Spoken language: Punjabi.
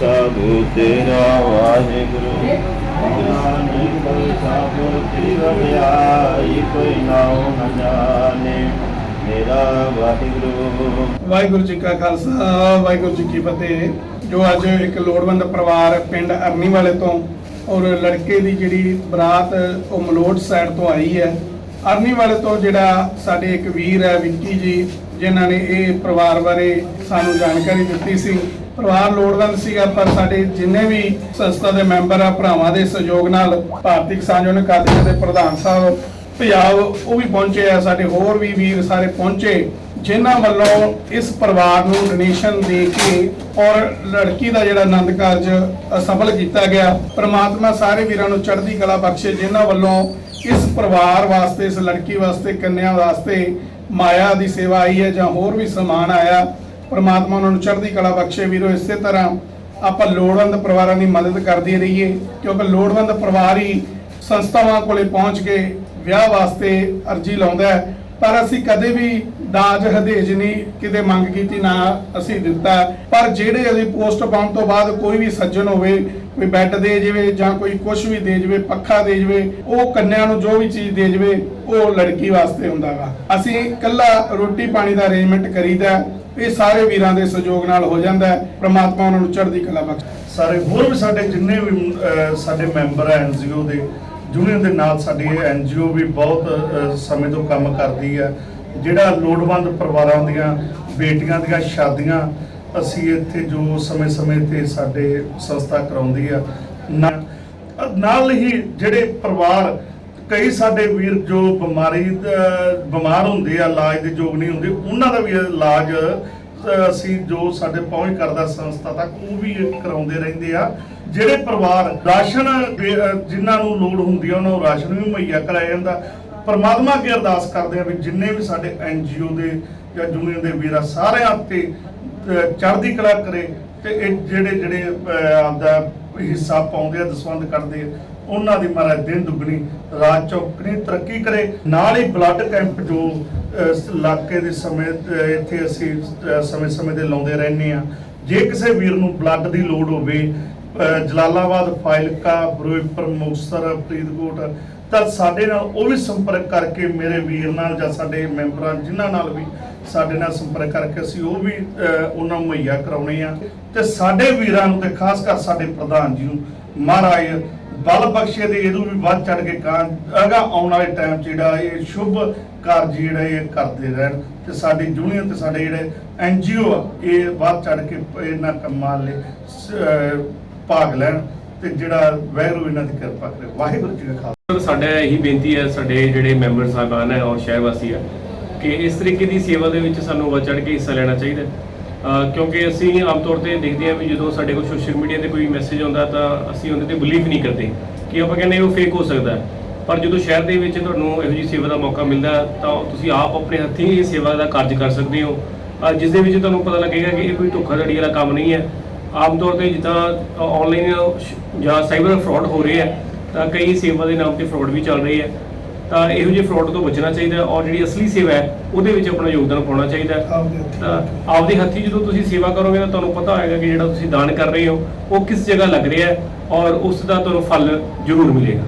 ਸਾਧੂ ਤੇਰਾ ਵਾਹਿਗੁਰੂ। ਨਾਨਕ ਸਾਧੂ ਤੇਰਾ ਵਿਆਈ ਕੋਈ ਨਾਉ ਨ ਜਾਣੇ ਮੇਰਾ ਵਾਹਿਗੁਰੂ ਵਾਹਿਗੁਰੂ ਜੀ ਕਾ ਖਾਲਸਾ, ਵਾਹਿਗੁਰੂ ਜੀ ਕੀ ਫਤਿਹ। ਜੋ ਅੱਜ ਇੱਕ ਲੋੜਵੰਦ ਪਰਿਵਾਰ ਪਿੰਡ ਅਰਨੀ ਵਾਲੇ ਤੋਂ ਔਰ ਲੜਕੇ ਦੀ ਜਿਹੜੀ ਬਰਾਤ ਉਹ ਮਲੋਟ ਸਾਈਡ ਤੋਂ ਆਈ ਹੈ ਅਰਨੀ ਵਾਲੇ ਤੋਂ ਜਿਹੜਾ ਸਾਡੇ ਇੱਕ ਵੀਰ ਹੈ, ਵਿੱਕੀ ਜੀ, ਜਿਨ੍ਹਾਂ ਨੇ ਇਹ ਪਰਿਵਾਰ ਬਾਰੇ ਸਾਨੂੰ ਜਾਣਕਾਰੀ ਦਿੱਤੀ ਸੀ। ਪਰਿਵਾਰ ਲੋੜਵੰਦ ਸੀਗਾ, ਪਰ ਸਾਡੇ ਜਿੰਨੇ ਵੀ ਸੰਸਥਾ ਦੇ ਮੈਂਬਰ ਆ, ਭਰਾਵਾਂ ਦੇ ਸਹਿਯੋਗ ਨਾਲ ਭਾਰਤੀ ਕਿਸਾਨ ਯੂਨੀਅਨ ਕਾਦੀਆਂ ਦੇ ਪ੍ਰਧਾਨ ਸਾਹਿਬ ਪੰਜਾਬ ਉਹ ਵੀ ਪਹੁੰਚੇ ਆ, ਸਾਡੇ ਹੋਰ ਵੀ ਵੀਰ ਸਾਰੇ ਪਹੁੰਚੇ, ਜਿਨ੍ਹਾਂ ਵੱਲੋਂ ਇਸ ਪਰਿਵਾਰ ਨੂੰ ਡੋਨੇਸ਼ਨ ਦੇ ਕੇ ਔਰ ਲੜਕੀ ਦਾ ਜਿਹੜਾ ਆਨੰਦ ਕਾਰਜ ਸਫਲ ਕੀਤਾ ਗਿਆ। ਪ੍ਰਮਾਤਮਾ ਸਾਰੇ ਵੀਰਾਂ ਨੂੰ ਚੜ੍ਹਦੀ ਕਲਾ ਬਖਸ਼ੇ, ਜਿਨ੍ਹਾਂ ਵੱਲੋਂ ਇਸ ਪਰਿਵਾਰ ਵਾਸਤੇ, ਇਸ ਲੜਕੀ ਵਾਸਤੇ, ਕੰਨਿਆ ਵਾਸਤੇ ਮਾਇਆ ਦੀ ਸੇਵਾ ਆਈ ਹੈ ਜਾਂ ਹੋਰ ਵੀ ਸਮਾਨ ਆਇਆ, ਪ੍ਰਮਾਤਮਾ ਉਹਨਾਂ ਨੂੰ ਚੜ੍ਹਦੀ ਕਲਾ ਬਖਸ਼ੇ। ਵੀਰੋ, ਇਸੇ ਤਰ੍ਹਾਂ ਆਪਾਂ ਲੋੜਵੰਦ ਪਰਿਵਾਰਾਂ ਦੀ ਮਦਦ ਕਰਦੇ ਰਹੀਏ, ਕਿਉਂਕਿ ਲੋੜਵੰਦ ਪਰਿਵਾਰ ਹੀ ਸੰਸਥਾਵਾਂ ਕੋਲੇ ਪਹੁੰਚ ਕੇ ਵਿਆਹ ਵਾਸਤੇ ਅਰਜੀ ਲਾਉਂਦਾ ਹੈ, ਪਰ ਅਸੀਂ ਕਦੇ ਵੀ ਦਾਜ ਹਦੇਜ ਨਹੀਂ ਕਿਤੇ ਮੰਗ ਕੀਤੀ, ਨਾ ਅਸੀਂ ਦਿੱਤਾ। ਪਰ ਜਿਹੜੇ ਅਸੀਂ ਪੋਸਟ ਪਾਉਣ ਤੋਂ ਬਾਅਦ ਕੋਈ ਵੀ ਸੱਜਣ ਹੋਵੇ, ਕੋਈ ਬੈੱਡ ਦੇ ਜਾਵੇ ਜਾਂ ਕੋਈ ਕੁਝ ਵੀ ਦੇ ਜਾਵੇ, ਪੱਖਾ ਦੇ ਜਾਵੇ, ਉਹ ਕੰਨਿਆਂ ਨੂੰ ਜੋ ਵੀ ਚੀਜ਼ ਦੇ ਜਾਵੇ, ਉਹ ਲੜਕੀ ਵਾਸਤੇ ਹੁੰਦਾਗਾ ਅਸੀਂ ਕੱਲਾ ਰੋਟੀ ਪਾਣੀ ਦਾ ਅਰੇਂਜਮੈਂਟ ਕਰੀਦਾ ਇਹ ਸਾਰੇ ਵੀਰਾਂ ਦੇ ਸਹਿਯੋਗ ਨਾਲ ਹੋ ਜਾਂਦਾ ਪ੍ਰਮਾਤਮਾ ਉਹਨਾਂ ਨੂੰ ਚੜ੍ਹਦੀ ਕਲਾ ਬਖਸ਼ੇ। ਸਾਰੇ ਹੋਰ ਵੀ ਸਾਡੇ ਜਿੰਨੇ ਵੀ ਸਾਡੇ ਮੈਂਬਰ ਹੈ ਐਨਜੀਓ ਦੇ ਯੂਨੀਅਨ ਦੇ ਨਾਲ ਸਾਡੀ ਐਨਜੀਓ ਵੀ ਬਹੁਤ ਸਮੇਂ ਤੋਂ ਕੰਮ ਕਰਦੀ ਹੈ। ਜਿਹੜਾ ਲੋੜਵੰਦ ਪਰਿਵਾਰਾਂ ਦੀਆਂ, ਬੇਟੀਆਂ ਦੀਆਂ ਸ਼ਾਦੀਆਂ ਅਸੀਂ ਇੱਥੇ ਜੋ ਸਮੇਂ-ਸਮੇਂ ਤੇ ਸਾਡੇ ਸੰਸਥਾ ਕਰਾਉਂਦੀ ਆ, ਨਾ- ਨਾਲ ਹੀ ਜਿਹੜੇ ਪਰਿਵਾਰ, ਕਈ ਸਾਡੇ ਵੀਰ ਜੋ ਬਿਮਾਰੀ ਬਿਮਾਰ ਹੁੰਦੇ ਆ, ਇਲਾਜ ਦੇ ਯੋਗ ਨਹੀਂ ਹੁੰਦੇ, ਉਹਨਾਂ ਦਾ ਵੀ ਇਲਾਜ ਅਸੀਂ ਜੋ ਸਾਡੇ ਪਹੁੰਚ ਕਰਦਾ ਸੰਸਥਾ ਤੱਕ, ਉਹ ਵੀ ਕਰਾਉਂਦੇ ਰਹਿੰਦੇ ਆ। ਜਿਹੜੇ ਪਰਿਵਾਰ ਰਾਸ਼ਨ ਦੇ- ਅਹ ਜਿਨ੍ਹਾਂ ਨੂੰ ਲੋੜ ਹੁੰਦੀ ਆ, ਉਹਨਾਂ ਨੂੰ ਰਾਸ਼ਨ ਵੀ ਮੁਹੱਈਆ ਕਰਾਇਆ ਜਾਂਦਾ। ਪਰਮਾਤਮਾ ਅੱਗੇ ਅਰਦਾਸ ਕਰਦੇ ਆ ਵੀ ਜਿੰਨੇ ਵੀ ਸਾਡੇ ਐਨਜੀਓ ਦੇ ਜਾਂ ਯੂਨੀਅਨ ਦੇ ਵੀਰ ਸਾਰਿਆਂ ਤੇ ਚੜ੍ਹਦੀ ਕਲਾ ਕਰੇ ਤੇ ਇਹ ਜਿਹੜੇ ਜਿਹੜੇ ਆਪਦਾ ਹਿੱਸਾ ਪਾਉਂਦੇ ਆ ਦਸਵੰਦ ਕਰਦੇ ਆ। ਉਹਨਾਂ ਦੀ ਮਹਾਰਾਜ ਦਿਨ ਦੁੱਗਣੀ ਰਾਤ ਚੌਕਣੀ ਤਰੱਕੀ ਕਰੇ। ਨਾਲ ਹੀ ਬਲੱਡ ਕੈਂਪ ਜੋ ਇਲਾਕੇ ਦੇ ਸਮੇਂ ਇੱਥੇ ਅਸੀਂ ਸਮੇਂ-ਸਮੇਂ ਦੇ ਲਾਉਂਦੇ ਰਹਿੰਦੇ ਆ। ਜੇ ਕਿਸੇ ਵੀਰ ਨੂੰ ਬਲੱਡ ਦੀ ਲੋੜ ਹੋਵੇ ਜਲਾਲਾਬਾਦ, ਫਾਇਲਕਾ ਫਿਰੋਜ਼ਪੁਰ ਮੁਕਤਸਰ, ਫਰੀਦਕੋਟ, ਤਾਂ ਸਾਡੇ ਨਾਲ ਉਹ ਵੀ ਸੰਪਰਕ ਕਰਕੇ ਮੇਰੇ ਵੀਰ ਨਾਲ ਜਾਂ ਸਾਡੇ ਮੈਂਬਰਾਂ, ਜਿਨ੍ਹਾਂ ਨਾਲ ਵੀ ਸਾਡੇ ਨਾਲ ਸੰਪਰਕ ਕਰਕੇ ਅਸੀਂ ਉਹ ਵੀ ਉਹਨਾਂ ਨੂੰ ਮੁਹੱਈਆ ਕਰਾਉਣੇ ਆ। ਤੇ ਸਾਡੇ ਵੀਰਾਂ ਨੂੰ ਤੇ ਖਾਸ ਕਰ ਸਾਡੇ ਪ੍ਰਧਾਨ ਜੀ ਨੂੰ ਮਹਾਰਾਜ ਬਲ ਬਖਸ਼ੇ ਦੇ, ਇਹਨੂੰ ਵੀ ਵੱਧ ਚੜ ਕੇ ਕਾਂ ਅਗਾ ਆਉਣ ਵਾਲੇ ਟਾਈਮ ਜਿਹੜਾ ਇਹ ਸ਼ੁਭ ਕਾਰਜ ਜਿਹੜਾ ਇਹ ਕਰਦੇ ਰਹਿਣ। ਤੇ ਸਾਡੀ ਯੂਨੀਅਨ ਤੇ ਸਾਡੇ ਜਿਹੜੇ ਐਨਜੀਓ ਆ, ਇਹ ਵੱਧ ਚੜ ਕੇ ਇਹਨਾਂ ਕੰਮਾਂ ਲਈ ਭਾਗ ਲੈਣ ਤੇ ਜਿਹੜਾ ਵੈਰੂ ਇਹਨਾਂ ਦੀ ਕਿਰਪਾ ਕਰੇ। ਵਾਹਿਗੁਰੂ ਜੀ ਕਾ ਖਾਲਸਾ। ਸਾਡਾ ਇਹੀ ਬੇਨਤੀ ਹੈ, ਸਾਡੇ ਜਿਹੜੇ ਮੈਂਬਰ ਸਾਹਿਬਾਨ ਹੈ ਔਰ ਸ਼ਹਿਰ ਵਾਸੀ ਹੈ ਕਿ ਇਸ ਤਰੀਕੇ ਦੀ ਸੇਵਾ ਦੇ ਵਿੱਚ ਸਾਨੂੰ ਵੱਧ ਚੜ੍ਹ ਕੇ ਹਿੱਸਾ ਲੈਣਾ ਚਾਹੀਦਾ ਕਿਉਂਕਿ ਅਸੀਂ ਆਮ ਤੌਰ ਤੇ ਦੇਖਦੇ ਹਾਂ ਵੀ ਜਦੋਂ ਸਾਡੇ ਕੋਲ ਸੋਸ਼ਲ ਮੀਡੀਆ ਤੇ ਕੋਈ ਮੈਸੇਜ ਆਉਂਦਾ ਤਾਂ ਅਸੀਂ ਉਹਦੇ ਤੇ ਬਿਲੀਵ ਨਹੀਂ ਕਰਦੇ ਕਿ ਆਪਾਂ ਕਹਿੰਦੇ ਉਹ ਫੇਕ ਹੋ ਸਕਦਾ ਪਰ ਜਦੋਂ ਸ਼ਹਿਰ ਦੇ ਵਿੱਚ ਤੁਹਾਨੂੰ ਇਹੋ ਜਿਹੀ ਸੇਵਾ ਦਾ ਮੌਕਾ ਮਿਲਦਾ ਤਾਂ ਤੁਸੀਂ ਆਪ ਆਪਣੇ ਹੱਥੀਂ ਇਹ ਸੇਵਾ ਦਾ ਕਾਰਜ ਕਰ ਸਕਦੇ ਹੋ। ਜਿਸ ਦੇ ਵਿੱਚ ਤੁਹਾਨੂੰ ਪਤਾ ਲੱਗੇਗਾ ਕਿ ਇਹ ਕੋਈ ਧੋਖਾਧੜੀ ਵਾਲਾ ਕੰਮ ਨਹੀਂ ਹੈ। ਆਮ ਤੌਰ ਤੇ ਜਿੱਦਾਂ ਆਨਲਾਈਨ ਜਾਂ ਸਾਈਬਰ ਫਰਾਡ ਹੋ ਰਹੇ ਹੈ ਤਾਂ ਕਈ ਸੇਵਾ ਦੇ ਨਾਮ ਤੇ ਫਰਾਡ ਵੀ ਚੱਲ ਰਹੇ ਹੈ। ਤਾਂ ਇਹੋ ਜਿਹੇ ਫਰਾਡ ਤੋਂ ਬਚਣਾ ਚਾਹੀਦਾ ਔਰ ਜਿਹੜੀ ਅਸਲੀ ਸੇਵਾ ਹੈ ਉਹਦੇ ਵਿੱਚ ਆਪਣਾ ਯੋਗਦਾਨ ਪਾਉਣਾ ਚਾਹੀਦਾ ਹੈ ਆਪਦੇ ਹੱਥੀਂ। ਤਾਂ ਆਪਦੇ ਹੱਥੀਂ ਜਦੋਂ ਤੁਸੀਂ ਸੇਵਾ ਕਰੋਗੇ ਤਾਂ ਤੁਹਾਨੂੰ ਪਤਾ ਹੋਏਗਾ ਕਿ ਜਿਹੜਾ ਤੁਸੀਂ ਦਾਨ ਕਰ ਰਹੇ ਹੋ ਉਹ ਕਿਸ ਜਗ੍ਹਾ ਲੱਗ ਰਿਹਾ ਹੈ ਔਰ ਉਸ ਦਾ ਤੁਹਾਨੂੰ ਫਲ ਜ਼ਰੂਰ ਮਿਲੇਗਾ